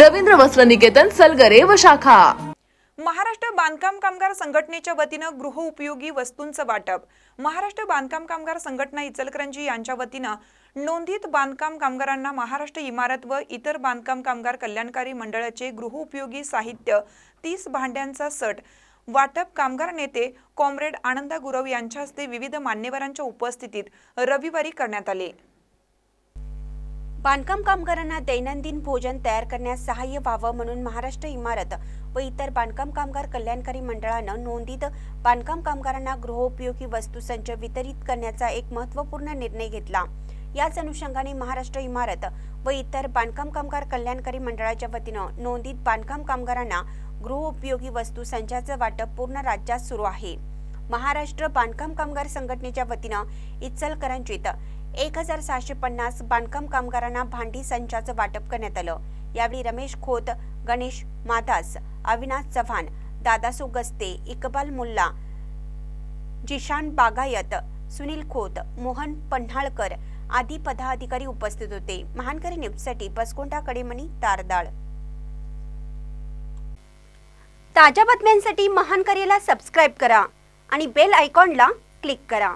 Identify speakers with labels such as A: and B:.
A: रवींद्र वस्त्र निकेतन सलगरे व शाखा.
B: महाराष्ट्र बांधकाम कामगार संघटनेच्या वतीनं गृहउपयोगी वस्तूंचं वाटप. महाराष्ट्र बांधकाम कामगार संघटना इचलकरंजी यांच्या वतीनं नोंदीत बांधकाम कामगारांना महाराष्ट्र इमारत व इतर बांधकाम कामगार कल्याणकारी मंडळाचे गृहउपयोगी साहित्य तीस भांड्यांचा सट वाटप कामगार नेते कॉम्रेड आनंदा गुरव यांच्या हस्ते विविध मान्यवरांच्या उपस्थितीत रविवारी करण्यात आले.
C: बांधकाम कामगारांना दैनंदिन भोजन तयार करण्यास सहाय्य व्हावं म्हणून महाराष्ट्र इमारत व इतर बांधकाम कामगार कल्याणकारी मंडळानं नोंदीत बांधकाम कामगारांना गृहोपयोगी वस्तू संच वितरित करण्याचा एक महत्त्वपूर्ण निर्णय घेतला. याच अनुषंगाने महाराष्ट्र इमारत व इतर बांधकाम कामगार कल्याणकारी मंडळाच्या वतीनं नोंदीत बांधकाम कामगारांना गृहोपयोगी वस्तू संचाचं वाटप पूर्ण राज्यात सुरू आहे. महाराष्ट्र बांधकाम कामगार संघटनेच्या वतीनं इचलकरंजीत एक हजार सहाशे पन्नास बांधकाम कामगारांना भांडी संचाचं वाटप करण्यात आलं. यावेळी रमेश खोत गणेश माधास अविनाश चव्हाण दादासो गस्ते इकबाल मुल्ला जिशान बागायत सुनील खोत मोहन पन्हाळकर आदी पदाधिकारी उपस्थित होते. महानकरी न्यूजसाठी बसकोंडा कडेमणी तारदाळ. ताज्या बातम्यांसाठी महानकरीला सबस्क्राईब करा आणि बेल आयकॉनला क्लिक करा.